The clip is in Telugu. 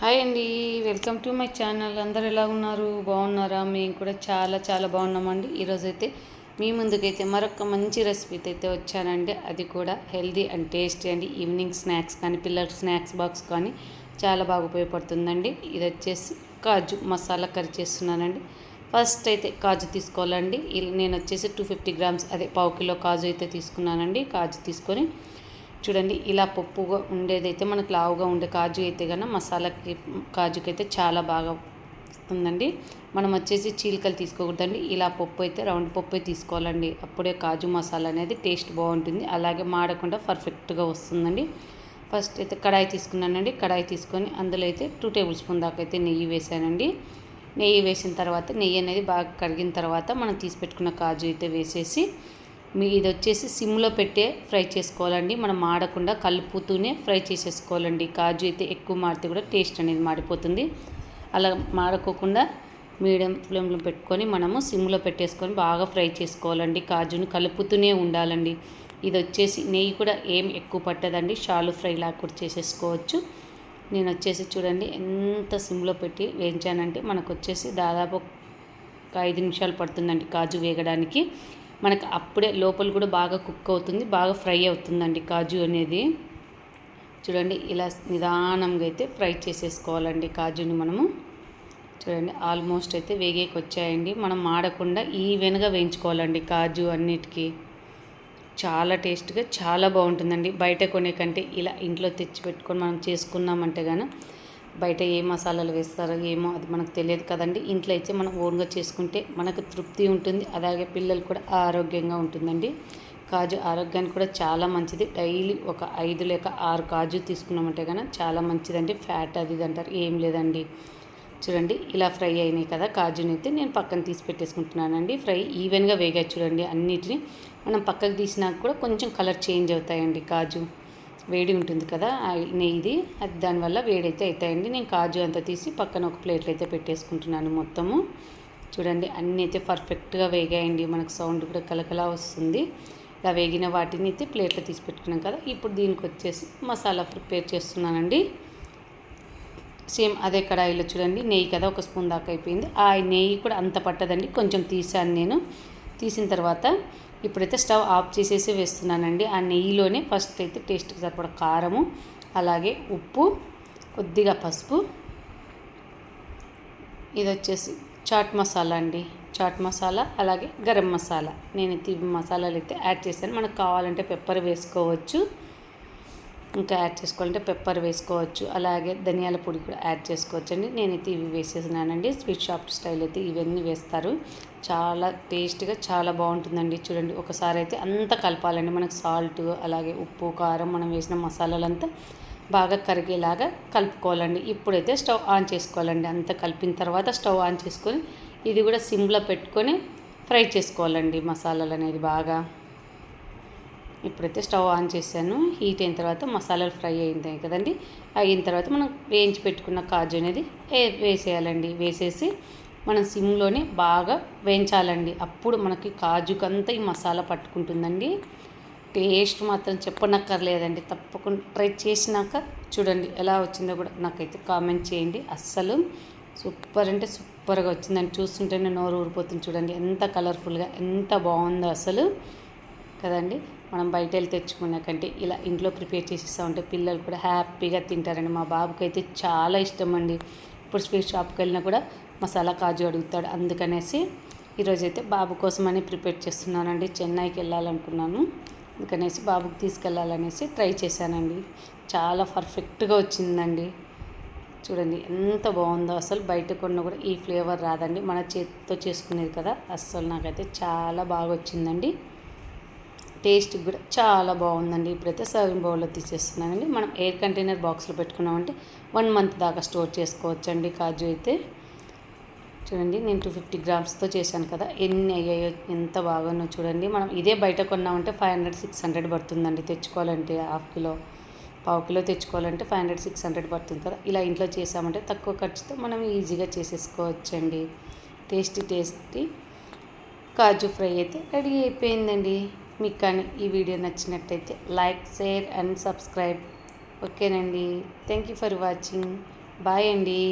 హాయ్ అండి వెల్కమ్ టు మై ఛానల్. అందరు ఎలా ఉన్నారు? బాగున్నారా? మేము కూడా చాలా చాలా బాగున్నామండి. ఈరోజైతే మీ ముందుకైతే మరొక మంచి రెసిపీతో అయితే వచ్చానండి. అది కూడా హెల్దీ అండ్ టేస్టీ అండి. ఈవినింగ్ స్నాక్స్ కానీ పిల్లల స్నాక్స్ బాక్స్ కానీ చాలా బాగా ఉపయోగపడుతుందండి. ఇది వచ్చేసి కాజు మసాలా కర్రీ చేస్తున్నానండి. ఫస్ట్ అయితే కాజు తీసుకోవాలండి. నేను వచ్చేసి టూ ఫిఫ్టీ గ్రామ్స్ అదే పావు కిలో కాజు అయితే తీసుకున్నానండి. కాజు తీసుకొని చూడండి ఇలా పప్పుగా ఉండేదైతే మనకు లావుగా ఉండే కాజు అయితే కన్నా మసాలాకి కాజుకి అయితే చాలా బాగా వస్తుందండి. మనం వచ్చేసి చీలికలు తీసుకోకూడదండి. ఇలా పప్పు అయితే రౌండ్ పప్పు తీసుకోవాలండి. అప్పుడే కాజు మసాలా అనేది టేస్ట్ బాగుంటుంది. అలాగే మాడకుండా పర్ఫెక్ట్గా వస్తుందండి. ఫస్ట్ అయితే కడాయి తీసుకున్నానండి. కడాయి తీసుకొని అందులో అయితే టూ టేబుల్ స్పూన్ దాకా అయితే నెయ్యి వేసానండి. నెయ్యి వేసిన తర్వాత నెయ్యి అనేది బాగా కరిగిన తర్వాత మనం తీసి పెట్టుకున్న కాజు అయితే వేసేసి మీ ఇది వచ్చేసి సిమ్లో పెట్టే ఫ్రై చేసుకోవాలండి. మనం మాడకుండా కలుపుతూనే ఫ్రై చేసేసుకోవాలండి. కాజు అయితే ఎక్కువ మాడితే కూడా టేస్ట్ అనేది మాడిపోతుంది అలా మాడకోకుండా మీడియం ఫ్లేమ్లో పెట్టుకొని మనము సిమ్లో పెట్టేసుకొని బాగా ఫ్రై చేసుకోవాలండి. కాజుని కలుపుతూనే ఉండాలండి. ఇది వచ్చేసి నెయ్యి కూడా ఏం ఎక్కువ పట్టదండి. షాలు ఫ్రై లాగా కూడా చేసేసుకోవచ్చు. నేను వచ్చేసి చూడండి ఎంత సిమ్లో పెట్టి వేయించానంటే మనకు వచ్చేసి దాదాపు ఒక ఐదు నిమిషాలు పడుతుందండి కాజు వేగడానికి. మనకు అప్పుడే లోపల కూడా బాగా కుక్ అవుతుంది బాగా ఫ్రై అవుతుందండి కాజు అనేది. చూడండి ఇలా నిదానంగా అయితే ఫ్రై చేసేసుకోవాలండి కాజుని మనము. చూడండి ఆల్మోస్ట్ అయితే వేగేకి వచ్చాయండి మనం మాడకుండా ఈవెన్గా వేయించుకోవాలండి కాజు అన్నిటికీ. చాలా టేస్ట్గా చాలా బాగుంటుందండి. బయట కొనే కంటే ఇలా ఇంట్లో తెచ్చి పెట్టుకొని మనం చేసుకున్నామంటే కానీ బయట ఏ మసాలాలు వేస్తారో ఏమో అది మనకు తెలియదు కదండి. ఇంట్లో అయితే మనం ఓన్గా చేసుకుంటే మనకు తృప్తి ఉంటుంది. అలాగే పిల్లలు కూడా ఆరోగ్యంగా ఉంటుందండి. కాజు ఆరోగ్యానికి కూడా చాలా మంచిది. డైలీ ఒక ఐదు లేక ఆరు కాజు తీసుకున్నామంటే కనుక చాలా మంచిదండి. ఫ్యాట్ అది ఇది అంటారు. ఏం లేదండి. చూడండి ఇలా ఫ్రై అయినాయి కదా కాజుని అయితే నేను పక్కన తీసి పెట్టేసుకుంటున్నానండి. ఫ్రై ఈవెన్గా వేగాయి చూడండి అన్నిటిని. మనం పక్కకు తీసినాక కూడా కొంచెం కలర్ చేంజ్ అవుతాయండి కాజు. వేడి ఉంటుంది కదా ఆ నెయ్యిది. అది దానివల్ల వేడైతే అవుతాయండి నేను కాజు అంతా తీసి పక్కన ఒక ప్లేట్లో అయితే పెట్టేసుకుంటున్నాను మొత్తము. చూడండి అన్నీ అయితే పర్ఫెక్ట్గా వేగాయండి. మనకు సౌండ్ కూడా కలకలా వస్తుంది. ఇలా వేగిన వాటిని అయితే ప్లేట్లో తీసి పెట్టుకున్నాం కదా ఇప్పుడు దీనికి వచ్చేసి మసాలా ప్రిపేర్ చేస్తున్నానండి. సేమ్ అదే కడాయిలో చూడండి నెయ్యి కదా ఒక స్పూన్ దాకా అయిపోయింది. ఆ నెయ్యి కూడా అంత పట్టదండి కొంచెం తీసాను నేను. తీసిన తర్వాత ఇప్పుడైతే స్టవ్ ఆఫ్ చేసేసి వేస్తున్నానండి. ఆ నెయ్యిలోనే ఫస్ట్ అయితే టేస్ట్కి సరిపడ కారము అలాగే ఉప్పు కొద్దిగా పసుపు. ఇది వచ్చేసి చాట్ మసాలా అండి. చాట్ మసాలా అలాగే గరం మసాలా. నేను ఈ మసాలాలు అయితే యాడ్ చేశాను. మనకు కావాలంటే పెప్పర్ వేసుకోవచ్చు. ఇంకా యాడ్ చేసుకోవాలంటే పెప్పర్ వేసుకోవచ్చు. అలాగే ధనియాల పొడి కూడా యాడ్ చేసుకోవచ్చు అండి నేనైతే ఇవి వేసేసినానండి. స్వీట్ షాప్ స్టైల్ అయితే ఇవన్నీ వేస్తారు. చాలా టేస్ట్గా చాలా బాగుంటుందండి. చూడండి ఒకసారి అయితే అంతా కలపాలండి. మనకు సాల్ట్ అలాగే ఉప్పు కారం మనం వేసిన మసాలాలంతా బాగా కరిగేలాగా కలుపుకోవాలండి. ఇప్పుడైతే స్టవ్ ఆన్ చేసుకోవాలండి. అంతా కలిపిన తర్వాత స్టవ్ ఆన్ చేసుకొని ఇది కూడా సిమ్లో పెట్టుకొని ఫ్రై చేసుకోవాలండి మసాలాలు అనేది బాగా. ఇప్పుడైతే స్టవ్ ఆన్ చేశాను. హీట్ అయిన తర్వాత మసాలాలు ఫ్రై అయింది కదండి. అయిన తర్వాత మనం వేయించి పెట్టుకున్న కాజు అనేది వేసేయాలండి. వేసేసి మనం సిమ్లోనే బాగా వేయించాలండి. అప్పుడు మనకి కాజుకంతా ఈ మసాలా పట్టుకుంటుందండి. టేస్ట్ మాత్రం చెప్పనక్కర్లేదండి. తప్పకుండా ట్రై చేసినాక చూడండి ఎలా వచ్చిందో కూడా నాకైతే కామెంట్ చేయండి. అస్సలు సూపర్ అంటే సూపర్గా వచ్చిందని చూస్తుంటేనే నోరు ఊరిపోతుంది చూడండి. ఎంత కలర్ఫుల్గా ఎంత బాగుందో అసలు. కదండి? మనం బయట వెళ్ళి తెచ్చుకునే కంటే ఇలా ఇంట్లో ప్రిపేర్ చేసిస్తా ఉంటే పిల్లలు కూడా హ్యాపీగా తింటారండి. మా బాబుకి అయితే చాలా ఇష్టం అండి ఇప్పుడు స్వీట్ షాప్కి వెళ్ళినా కూడా మసాలా కాజు అడుగుతాడు అందుకనేసి ఈరోజైతే బాబు కోసమని ప్రిపేర్ చేస్తున్నానండి. చెన్నైకి వెళ్ళాలనుకున్నాను అందుకనేసి బాబుకి తీసుకెళ్ళాలనేసి ట్రై చేశానండి. చాలా పర్ఫెక్ట్గా వచ్చిందండి. చూడండి ఎంత బాగుందో అసలు బయట కొన్న కూడా ఈ ఫ్లేవర్ రాదండి. మన చేతితో చేసుకునేది కదా. అస్సలు నాకైతే చాలా బాగా వచ్చిందండి టేస్ట్ కూడా చాలా బాగుందండి. ఇప్పుడైతే సర్వింగ్ బౌల్లో తీసేస్తున్నానండి. మనం ఎయిర్ కంటైనర్ బాక్స్లో పెట్టుకున్నామంటే వన్ మంత్ దాకా స్టోర్ చేసుకోవచ్చండి కాజు అయితే. చూడండి నేను టూ ఫిఫ్టీ గ్రామ్స్తో చేశాను కదా. ఎన్ని అయ్యాయో ఎంత బాగానో చూడండి. మనం ఇదే బయట కొన్నామంటే ఫైవ్ హండ్రెడ్ సిక్స్ హండ్రెడ్ పడుతుందండి తెచ్చుకోవాలంటే. హాఫ్ కిలో పావు కిలో తెచ్చుకోవాలంటే ఫైవ్ హండ్రెడ్ సిక్స్ హండ్రెడ్ పడుతుంది కదా. ఇలా ఇంట్లో చేసామంటే తక్కువ ఖర్చుతో మనం ఈజీగా చేసేసుకోవచ్చండి. టేస్టీ టేస్టీ కాజు ఫ్రై అయితే రెడీ అయిపోయిందండి. మీకు కానీ ఈ వీడియో నచ్చినట్టయితే లైక్ షేర్ అండ్ సబ్స్క్రైబ్. ఓకేనండి. Thank you for watching. Bye అండి.